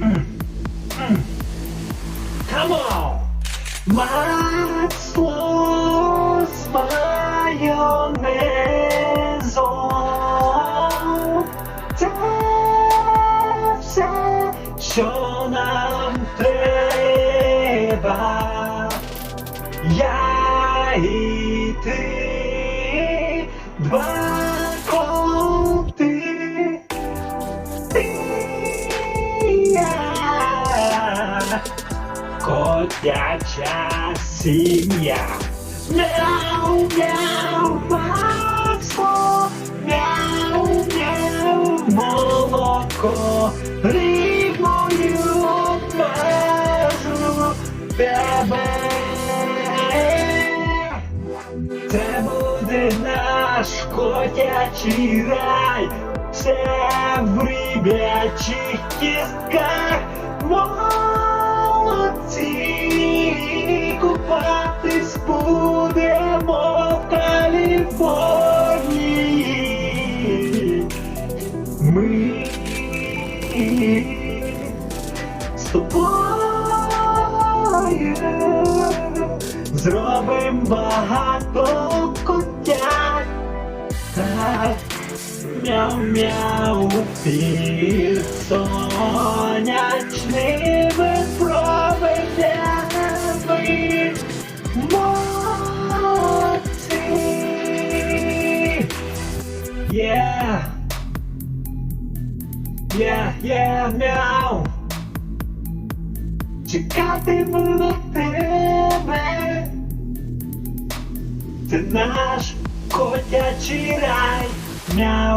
Mm. Mm. Come on! Масло с майонезом Це все, що нам треба Я і ти два Котяча сім'я. Мяу, мяу, масло, мяу, мяу, молоко, рибою обмежу тебе. Це буде наш котячий рай, все в рибячих кістках. З тобою зробим багато котят. Так, мяу-мяу під сонячними променями. Молодці! Yeah! Yeah, yeah, мяу! Чекатиму на тебе. Ти наш котячий рай. Мяу.